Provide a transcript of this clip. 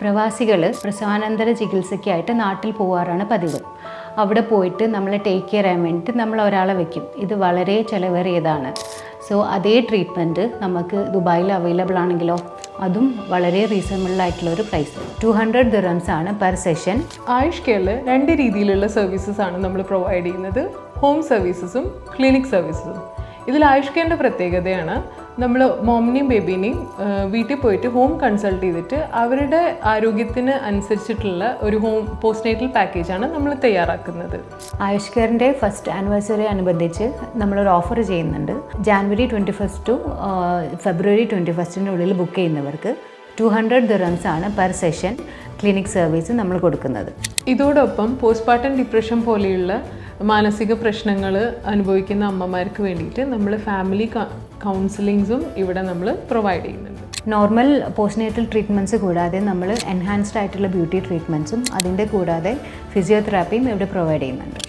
പ്രവാസികൾ പ്രസവാനന്തര ചികിത്സയ്ക്കായിട്ട് നാട്ടിൽ പോവാറാണ് പതിവ്. അവിടെ പോയിട്ട് നമ്മളെ ടേക്ക് കെയർ ചെയ്യാൻ വേണ്ടിയിട്ട് നമ്മൾ ഒരാളെ വെക്കും. ഇത് വളരെ ചിലവേറിയതാണ്. സോ അതേ ട്രീറ്റ്മെന്റ് നമുക്ക് ദുബായിൽ അവൈലബിൾ ആണെങ്കിലോ അതും വളരെ റീസണബിൾ ആയിട്ടുള്ള ഒരു പ്രൈസ് ടു ഹൺഡ്രഡ് ദിറംസ് ആണ് പെർ സെഷൻ ആയുഷ് കെയറിൽ രണ്ട് രീതിയിലുള്ള സർവീസസ് ആണ് നമ്മൾ പ്രൊവൈഡ് ചെയ്യുന്നത്. ഹോം സർവീസസും ക്ലിനിക് സർവീസസും ഇതിൽ ആയുഷ് കെയറിന്റെ പ്രത്യേകതയാണ്. നമ്മൾ മോമിനെയും ബേബീനെയും വീട്ടിൽ പോയിട്ട് ഹോം കൺസൾട്ട് ചെയ്തിട്ട് അവരുടെ ആരോഗ്യത്തിന് അനുസരിച്ചിട്ടുള്ള ഒരു ഹോം പോസ്റ്റ്നേറ്റൽ പാക്കേജാണ് നമ്മൾ തയ്യാറാക്കുന്നത്. ആയുഷ് കെയറിന്റെ ഫസ്റ്റ് ആനിവേഴ്സറി അനുബന്ധിച്ച് നമ്മളൊരു ഓഫർ ചെയ്യുന്നുണ്ട്. January twenty first to February twenty ഫസ്റ്റിന്റെ ഉള്ളിൽ ബുക്ക് ചെയ്യുന്നവർക്ക് ടു ഹൺഡ്രഡ് ദിറംസ് ആണ് പെർ സെഷൻ ക്ലിനിക് സർവീസ് നമ്മൾ കൊടുക്കുന്നത്. ഇതോടൊപ്പം പോസ്റ്റ്മോർട്ടം ഡിപ്രഷൻ പോലെയുള്ള മാനസിക പ്രശ്നങ്ങൾ അനുഭവിക്കുന്ന അമ്മമാർക്ക് വേണ്ടിയിട്ട് നമ്മൾ ഫാമിലി കൗൺസിലിങ്സും ഇവിടെ നമ്മൾ പ്രൊവൈഡ് ചെയ്യുന്നുണ്ട്. നോർമൽ പോസ്റ്റ്നേറ്റൽ ട്രീറ്റ്മെന്റ്സ് കൂടാതെ നമ്മൾ എൻഹാൻസ്ഡ് ആയിട്ടുള്ള ബ്യൂട്ടി ട്രീറ്റ്മെന്റ്സും അതിന്റെ കൂടാതെ ഫിസിയോതെറാപ്പിയും ഇവിടെ പ്രൊവൈഡ് ചെയ്യുന്നുണ്ട്.